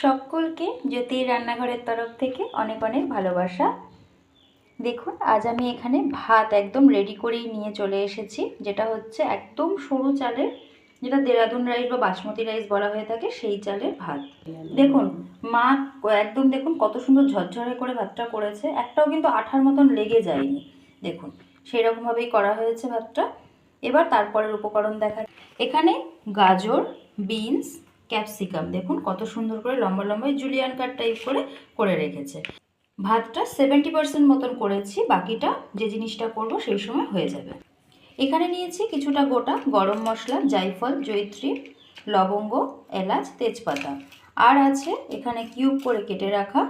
সকলকে জ্যোতির রান্নাঘরের তরফ থেকে অনেক অনেক ভালোবাসা। দেখুন, আজ আমি এখানে ভাত একদম রেডি করেই নিয়ে চলে এসেছি, যেটা হচ্ছে একদম সরু চালের, যেটা দেরাদুন রাইস বা বাসমতি রাইস বলা হয়ে থাকে, সেই চালের ভাত। দেখুন, মা একদম দেখুন কত সুন্দর ঝরঝরে করে ভাতটা করেছে, একটাও কিন্তু আঠার মতন লেগে যায়নি। দেখুন সেই রকমভাবেই করা হয়েছে ভাতটা। এবার তারপরের উপকরণ দেখা এখানে গাজর, বিনস ক্যাপসিকাম। দেখুন কত সুন্দর করে লম্বা লম্বা জুলিয়ান কাট টাইপ করে করে রেখেছে। ভাতটা সেভেন্টি পার্সেন্ট মতন করেছি, বাকিটা যে জিনিসটা করব সেই সময় হয়ে যাবে। এখানে নিয়েছি কিছুটা গোটা গরম মশলা, জায়ফল জৈত্রী লবঙ্গ, এলাচ, তেজপাতা। আর আছে এখানে কিউব করে কেটে রাখা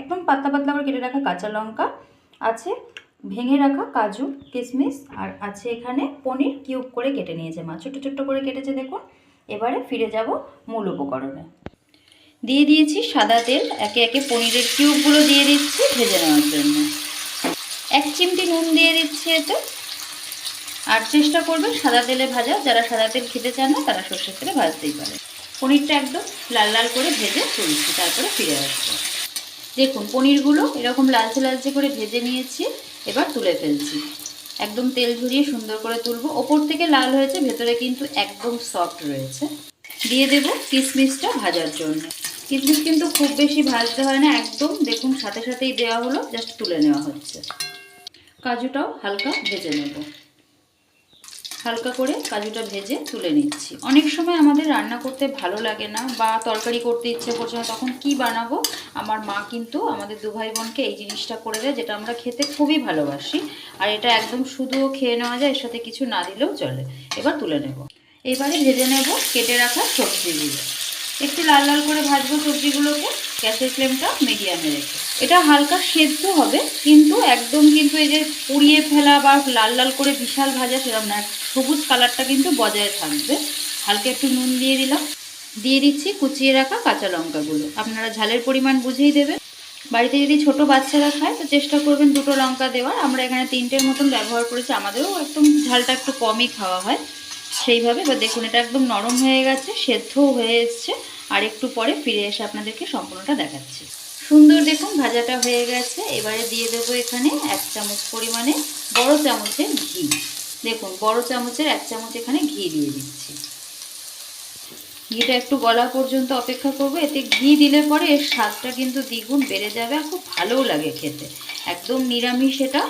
একদম পাতলা পাতলা করে কেটে রাখা কাঁচা লঙ্কা। আছে ভেঙে রাখা কাজু কিশমিশ আর আছে এখানে পনির কিউব করে কেটে নিয়েছে মা। ছোট্ট ছোট্ট করে কেটেছে দেখুন। এবারে ফিরে যাব মূল উপকরণে। দিয়ে দিয়েছি সাদা তেল, একে একে পনিরের কিউবগুলো দিয়ে দিচ্ছি ভেজে নেওয়ার জন্য। এক চিমটি নুন দিয়ে দিচ্ছি এতে। আর চেষ্টা করবেন সাদা তেলে ভাজা। যারা সাদা তেল খেতে চান না, তারা সর্ষের তেলে ভাজতেই পারে। পনিরটা একদম লাল লাল করে ভেজে তুলছি, তারপরে ফিরে আসব। দেখুন, পনিরগুলো এরকম লালচে লালচে করে ভেজে নিয়েছি, এবার তুলে ফেলছি। একদম তেল ঝরিয়ে সুন্দর করে তুলবো। ওপর থেকে লাল হয়েছে, ভেতরে কিন্তু একদম সফট রয়েছে। দিয়ে দেব কিশমিশটা ভাজার জন্য। কিশমিশ কিন্তু খুব বেশি ভাজতে হয় না, একদম দেখুন সাথে সাথেই দেওয়া হলো জাস্ট তুলে নেওয়া হচ্ছে। কাজুটাও হালকা ভেজে নেব। হালকা করে কাজুটা ভেজে তুলে নিচ্ছি। অনেক সময় আমাদের রান্না করতে ভালো লাগে না বা তরকারি করতে ইচ্ছে করছে না, তখন কি বানাবো? আমার মা কিন্তু আমাদের দু ভাই বোনকে এই জিনিসটা করে দেয় যেটা আমরা খেতে খুবই ভালোবাসি। আর এটা একদম শুধুও খেয়ে নেওয়া যায়, এর সাথে কিছু না দিলেও চলে। এবার তুলে নেব। এবারে ভেজে নেব কেটে রাখা সবজিগুলো একটু লাল লাল করে ভাজবো সবজিগুলোকে, গ্যাসের ফ্লেমটা মিডিয়ামে রেখে। এটা হালকা সেদ্ধ হবে, কিন্তু একদম কিন্তু এই যে পুড়িয়ে ফেলা বা লাল লাল করে বিশাল ভাজা সেরকম না, সবুজ কালারটা কিন্তু বজায় থাকবে। হালকা একটু নুন দিয়ে দিলাম। দিয়ে দিচ্ছি কুচিয়ে রাখা কাঁচা লঙ্কাগুলো। আপনারা ঝালের পরিমাণ বুঝেই দেবেন। বাড়িতে যদি ছোট বাচ্চারা খায়, তো চেষ্টা করবেন দুটো লঙ্কা দেওয়ার। আমরা এখানে তিনটের মতন ব্যবহার করেছি, আমাদেরও একদম ঝালটা একটু কমই খাওয়া হয়। সেইভাবে, এবার দেখুন, এটা একদম নরম হয়ে গেছে, সেদ্ধও হয়ে এসছে। আর একটু পরে ফিরে এসে আপনাদেরকে সম্পূর্ণটা দেখাচ্ছি। সুন্দর দেখুন, ভাজাটা হয়ে গেছে। এবারে দিয়ে দেবো এখানে এক চামচ পরিমাণে বড় চামচের ঘি। দেখুন, বড় চামচের এক চামচ এখানে ঘি দিয়ে দিচ্ছি। ঘিটা একটু গলা পর্যন্ত অপেক্ষা করব। এতে ঘি দিলে পরে এর স্বাদটা কিন্তু দ্বিগুণ বেড়ে যাবে আর খুব ভালোও লাগে খেতে। একদম নিরামিষ এটা।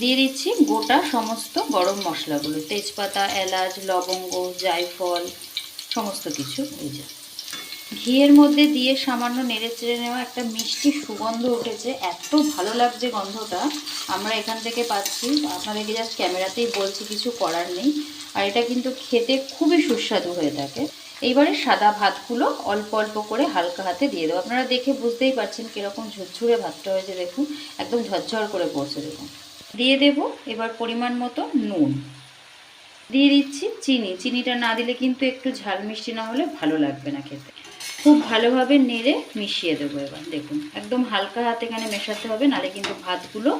দিয়ে দিচ্ছি গোটা সমস্ত গরম মশলাগুলো। তেজপাতা, এলাচ, লবঙ্গ, জায়ফল, সমস্ত কিছু এই যে। ঘিয়ের মধ্যে দিয়ে সামান্য নেড়ে চেড়ে নেওয়া একটা মিষ্টি সুগন্ধ উঠেছে। এত ভালো লাগছে গন্ধটা। আমরা এখান থেকে পাচ্ছি। আপনাদেরকে জাস্ট ক্যামেরাতেই বলছি, কিছু করার নেই। আর এটা কিন্তু খেতে খুবই সুস্বাদু হয়ে থাকে। এইবারে সাদা ভাতগুলো অল্প অল্প করে হালকা হাতে দিয়ে দেবো। আপনারা দেখে বুঝতেই পারছেন কীরকম ঝুরঝুরে ভাতটা হয়েছে। দেখুন, একদম ঝরঝর করে পড়ছে, দেখুন। দিয়ে দেব, এবার পরিমাণ মতো নুন। দিয়ে দিচ্ছি চিনি। চিনিটা না দিলে কিন্তু একটু ঝাল মিষ্টি না হলে ভালো লাগবে না খেতে। খুব ভালোভাবে নেড়ে মিশিয়ে দেবো এবার, দেখুন। একদম হালকা হাতে এখানে মেশাতে হবে, নালে কিন্তু ভাতগুলো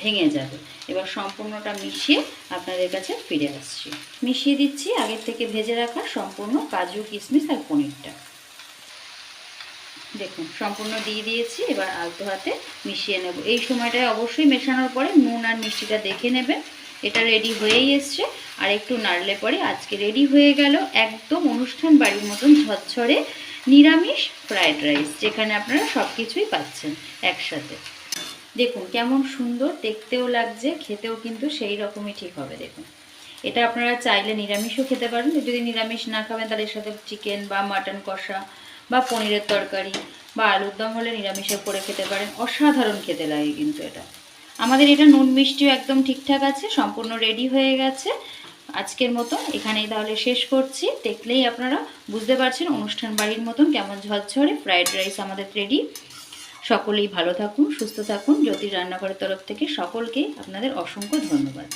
ভেঙে যাবে। এবার সম্পূর্ণটা মিশিয়ে আপনাদের কাছে ফিরে আসছি। মিশিয়ে দিচ্ছি আগের থেকে ভেজে রাখা সম্পূর্ণ কাজু, কিশমিশ আর পনিরটা। দেখুন, সম্পূর্ণ দিয়ে দিয়েছি, এবার আলতো হাতে মিশিয়ে নেব। এই সময়টায় অবশ্যই মেশানোর পরে নুন আর মিষ্টিটা দেখে নেবেন। এটা রেডি হয়েই এসছে। আর একটু নাড়লে পরে আজকে রেডি হয়ে গেল একদম অনুষ্ঠান বাড়ির মতন ঝরঝরে নিরামিষ ফ্রায়েড রাইস যেখানে আপনারা সব কিছুই পাচ্ছেন একসাথে। দেখুন, কেমন সুন্দর, দেখতেও লাগছে, খেতেও কিন্তু সেই রকমই ঠিক হবে, দেখুন। এটা আপনারা চাইলে নিরামিষও খেতে পারেন। যদি নিরামিষ না খাবেন, তাহলে এর সাথে চিকেন বা মাটন কষা বা পনিরের তরকারি বা আলুর দম হলে নিরামিষে করে খেতে পারেন। অসাধারণ খেতে লাগে কিন্তু এটা। আমাদের এটা নুন মিষ্টিও একদম ঠিকঠাক আছে, সম্পূর্ণ রেডি হয়ে গেছে। আজকের মতো এখানেই তাহলে শেষ করছি। দেখলেই আপনারা বুঝতে পারছেন অনুষ্ঠান বাড়ির মতন কেমন ঝরঝরে ফ্রায়েড রাইস আমাদের রেডি সকলেই ভালো থাকুন, সুস্থ থাকুন। জ্যোতির রান্নাঘরের তরফ থেকে সকলকেই আপনাদের অসংখ্য ধন্যবাদ।